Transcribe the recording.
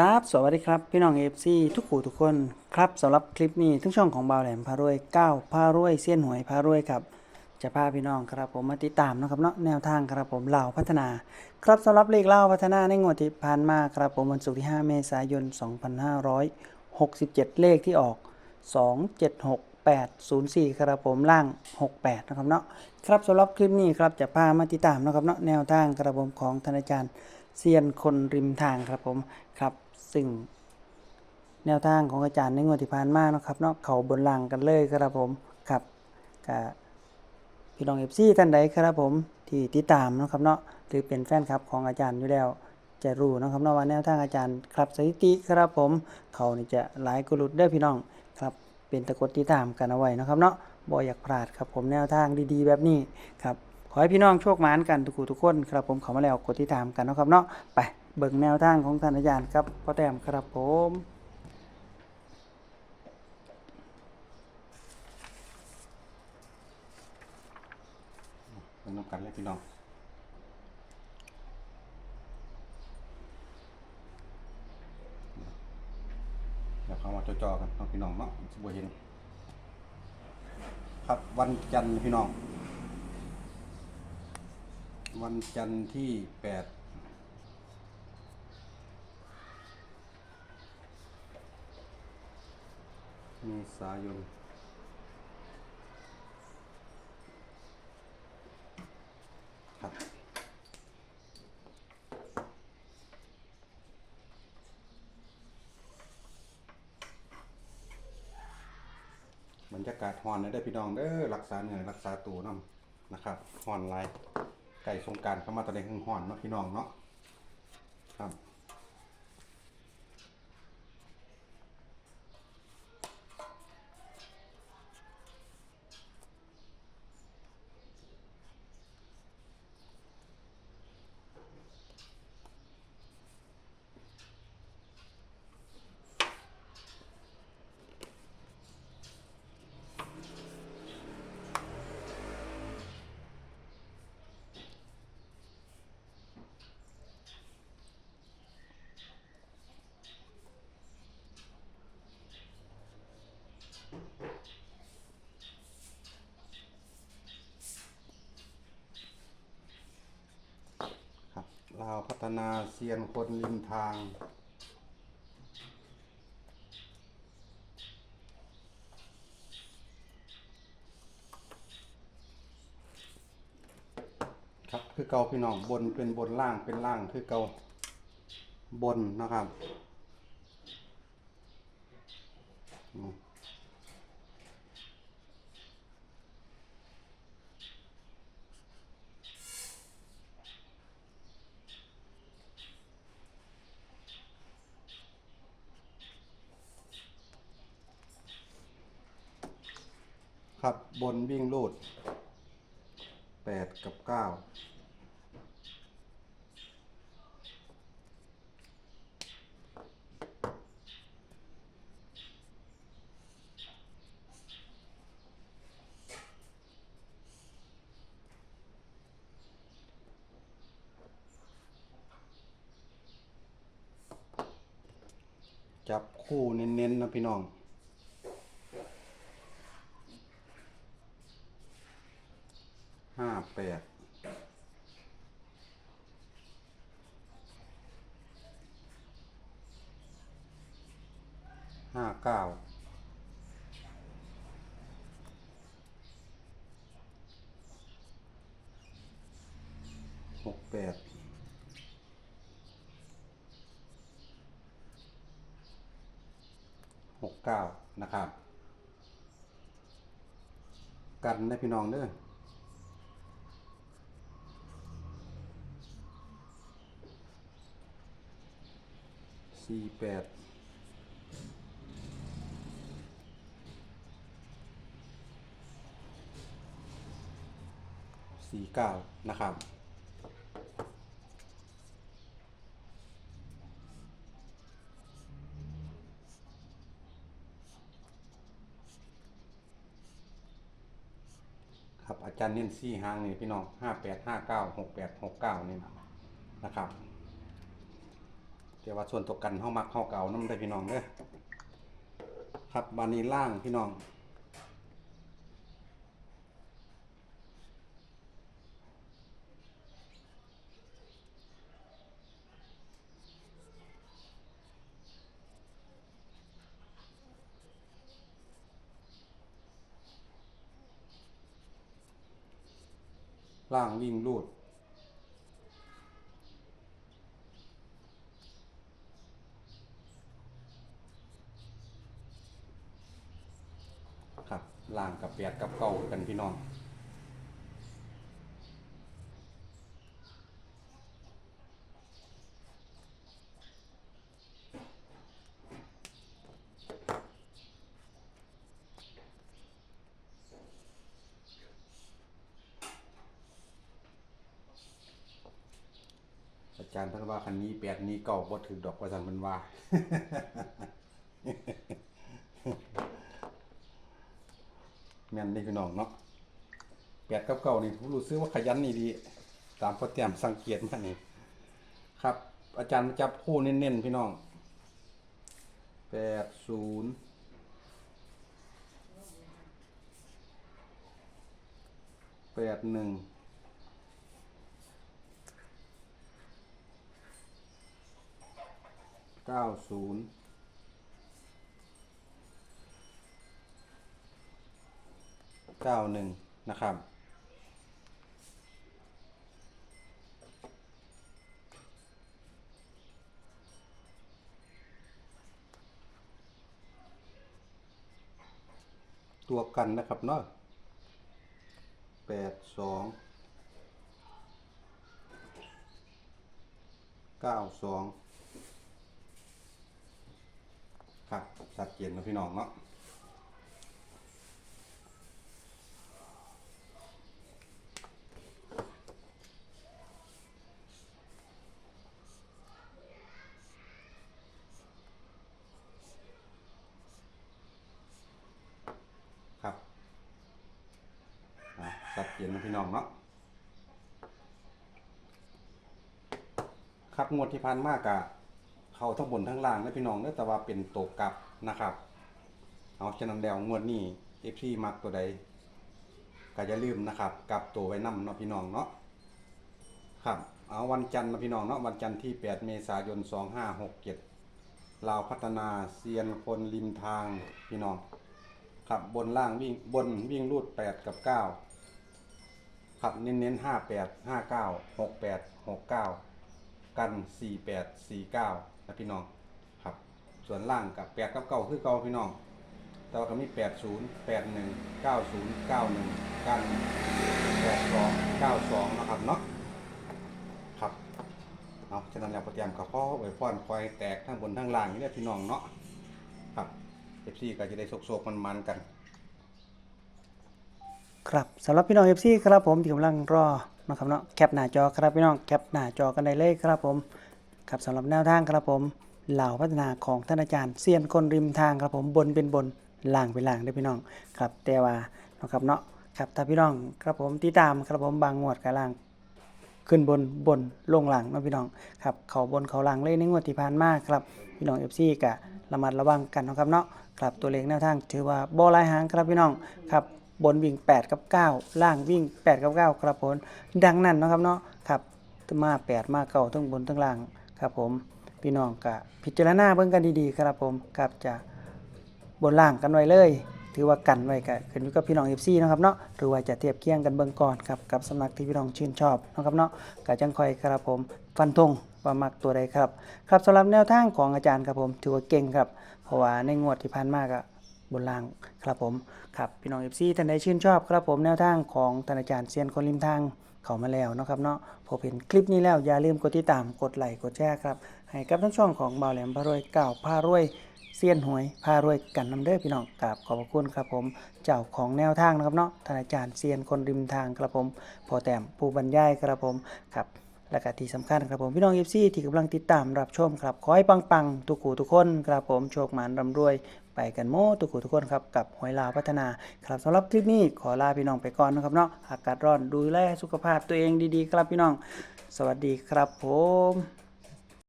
ครับ สวัสดีครับ พี่น้องเอฟซีทุกผู้ทุกคนครับสำหรับคลิปนี้ทั้งช่องของบ่าวแหลมพารวยก้าวพารวยเสี้ยนหวยพารวยครับ จะพาพี่น้องครับผมมาติดตามนะครับเนาะแนวทางครับผมเหล่าพัฒนา ครับสำหรับเลขเหล่าพัฒนาในงวดที่ผ่านมาครับผมวันศุกร์ที่ 5 เมษายน 2567 เลขที่ออก 276804 ครับผมล่าง 68 นะครับเนาะครับสำหรับคลิปนี้ครับจะพามาติดตามนะครับเนาะแนวทางครับผมของธนาจารย์ เซียนคนริมทางครับผมครับ ซึ่งแนวทางของอาจารย์ในงวดที่ผ่านมาเนะครับเนาะเขาบนล่างกันเลยครับผมครับกับพี่น้องเอฟซีท่านใดครับผมที่ติดตามนะครับเนาะหรือเป็นแฟนคลับของอาจารย์อยู่แล้ว จะรู้นะครับเนาะว่าแนวทางอาจารย์ครับสถิติครับผม เขานี่จะหลายกุลุดเด้อพี่น้องครับเป็นตะกดติดตามกันเอาไว้นะครับเนาะบ่อยากพลาดครับผมแนวทางดีๆ แบบนี้ครับ ขอให้พี่น้องโชคมานกันทุกคู่ทุกคนครับผมขามาแล้วกดติดตามกันนะครับเนาะไปเบิ่งแนวทางของท่านอาจารย์ครับพ่อแต้มครับผมเป็นน้ำกันเลยพี่น้องเดี๋ยวเข้ามาจอๆกันพี่น้องเนาะสบวยเห็นครับวันจันทร์พี่น้อง วันจันทร์ที่แปดเมีสายนครับบรรยากาศฮอนได้พี่น้องเด้อรักษาเหนื่อยรักษาตัวน้ำนะครับฮอนลาย ไก่สงการเข้ามาตอนนี้คือฮอนเนาะพี่น้องเนาะครับลาวพัฒ นาเซียนคนริมทาง ครับคือเกาพี่น้องบนเป็นบนล่างเป็นล่างคือเกาบนนะครับอืม ครับบนวิ่งลูดแปดกับเก้าจับคู่เน้นๆนะพี่น้อง ห้า แปดห้าเก้าหกแปดหกเก้านะครับ กันได้พี่น้องเด้อ สี่แปดสี่เก้านะครับ ครับอาจารย์เน้นสี่หางนี่พี่น้องห้าแปดห้าเก้าหกแปดหกเก้านี่นะครับ แต่ว่าส่วนตัวกันเฮามักเฮาเก่านํได้พี่น้องเด้อครับบานนี้ล่างพี่น้อง ล่างวิ่งลูด ครับ ล่างกับเปียดกับเก่ากันพี่น้องอาจารย์เพิ่นว่าคันนี้แปดนี้เก่าบ่ถึกดอกว่าซั่นเพิ่นว่า แม่นนี่พี่น้องเนาะแปดกับเก่านี่ผมรู้สึกว่าขยันนี่ดี ตามพอเตรียมสังเกตมานี่ครับ อาจารย์จับคู่เน้นๆพี่น้องแปดศูนย์แปดหนึ่งเก้าศูนย์ เก้าหนึ่งนะครับ ตัวกันนะครับเนาะแปดสองเก้าสองครับชัดเจนนะพี่น้องเนาะครับ อะชัดเจนนะพี่น้องเนาะครับงวดที่ผ่านมากอะเขาทั้งบนทั้งล่างนะพี่น้องแต่ว่าเป็นตกกลับนะครับ เอาฉะนั้นแล้วงวดนี้ FC มักตัวใดก็อย่าลืมนะครับกลับตัวไว้นำเนาะพี่น้องเนาะครับเอาวันจันทร์นะพี่น้องเนาะวันจันทร์ที่ 8 เมษายน 2567ลาวพัฒนาเซียนคนริมทางพี่น้องครับบนล่างวิ่งบนวิ่งรูด 8 กับ 9 ครับเน้นๆห้าแปดห้าเก้าหกแปดหกเก้ากันสี่แปดสี่เก้านะพี่น้องครับ ส่วนล่างกับแปดกับเก้าคือเก้าพี่น้อง แต่ว่าก็มีแปดศูนย์แปดหนึ่งเก้าศูนย์เก้าหนึ่งกันแปดสองเก้าสองนะครับเนาะครับเนาฉะนั้นแล้วโปรแกรมกับพ่อไว้พ่อนคอยแตกทั้งบนทั้งล่างนี่แหละพี่น้องเนาะครับเอฟซีก็จะได้โศกๆมันๆกัน ครับสำหรับพี่น้อง FC ครับผมที่กำลังรอนะครับเนาะแคปหน้าจอครับพี่น้องแคปหน้าจอกันได้เลยครับผมครับสำหรับแนวทางครับผมเหล่าพัฒนาของท่านอาจารย์เซียนคนริมทางครับผมบนเป็นบนล่างเป็นล่างได้พี่น้องครับแต่ว่านะครับเนาะครับถ้าพี่น้องครับผมติดตามครับผมบางงวดกับล่างขึ้นบนบนลงหลังนะพี่น้องครับเขาบนเขาหลังเลยในงวดที่ผ่านมาครับพี่น้อง FC กะระมัดระวังกันนะครับเนาะครับตัวเลขแนวทางถือว่าบ่หลายหางครับพี่น้องครับ บนวิ่ง 8 กับ 9 ล่างวิ่ง 8 กับ 9 ครับผมดังนั้นนะครับเนาะครับมา 8 มาเก่าทั้งบนทั้งล่างครับผมพี่น้องกะพิจารณาเบิ่งกันดีๆครับผมครับจะบนล่างกันไว้เลย ถือว่ากันไว้ก็ขึ้นอยู่กับพี่น้อง FC นะครับเนาะหรือว่าจะเทียบเคียงกันเบิ่งก่อนครับกับสำนักที่พี่น้องชื่นชอบนะครับเนาะก็จังคอยครับผมฟันธงว่ามักตัวใดครับ ครับสำหรับแนวทางของอาจารย์ครับผมถือว่าเก่งครับ เพราะว่าในงวดที่ผ่านมาก็ บนล่างครับผมครับพี่น้อง FC ท่านใดชื่นชอบครับผมแนวทางของท่านอาจารย์เซียนคนริมทางเขามาแล้วเนาะครับเนาะพอเห็นคลิปนี้แล้วอย่าลืมกดติดตามกดไลค์กดแชร์ครับให้กับทั้งช่องของเบาแหลมพารวยเก่าพารวยเซียนหวยพารวยกันนำเด้อพี่น้องกราบขอบพระคุณครับผมเจ้าของแนวทางนะครับเนาะท่านอาจารย์เซียนคนริมทางครับผมพอแต้มผู้บรรยายครับผมครับและก็ที่สำคัญครับผมพี่น้องเอฟซีที่กำลังติดตามรับชมครับ ขอให้ปังๆ ทุกขู่ทุกคนครับผมโชคหมานร่ำรวย ไปกันโมทุกขู่ทุกคนครับกับหอยลาวพัฒนา ครับสำหรับคลิปนี้ขอลาพี่น้องไปก่อนนะครับเนาะอากาศร้อนดูแลสุขภาพตัวเองดีๆ ครับพี่น้อง สวัสดีครับผม